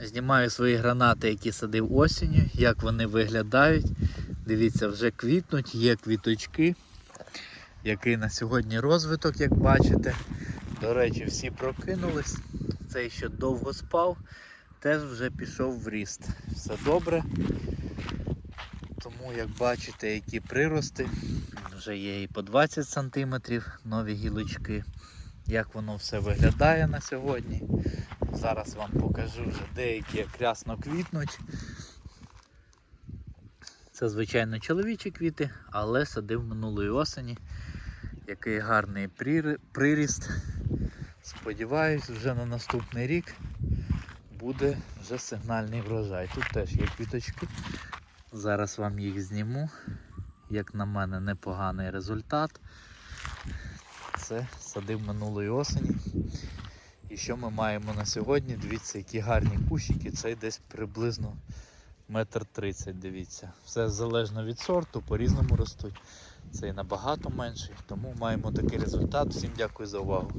Знімаю свої гранати, які садив осінню, як вони виглядають. Дивіться, вже квітнуть, є квіточки. Який на сьогодні розвиток, як бачите. До речі, всі прокинулись. Цей ще довго спав, теж вже пішов в ріст. Все добре. Тому, як бачите, які прирости, вже є і по 20 см нові гілочки. Як воно все виглядає на сьогодні. Зараз вам покажу вже деякі як рясно квітнуть. Це, звичайно, чоловічі квіти, але садив минулої осені. Який гарний приріст. Сподіваюсь, вже на наступний рік буде вже сигнальний врожай. Тут теж є квіточки. Зараз вам їх зніму. Як на мене, непоганий результат. Це садив минулої осені. І що ми маємо на сьогодні? Дивіться, які гарні кущики. Це десь приблизно метр тридцять, дивіться. Все залежно від сорту, по-різному ростуть. Цей набагато менший, тому маємо такий результат. Всім дякую за увагу.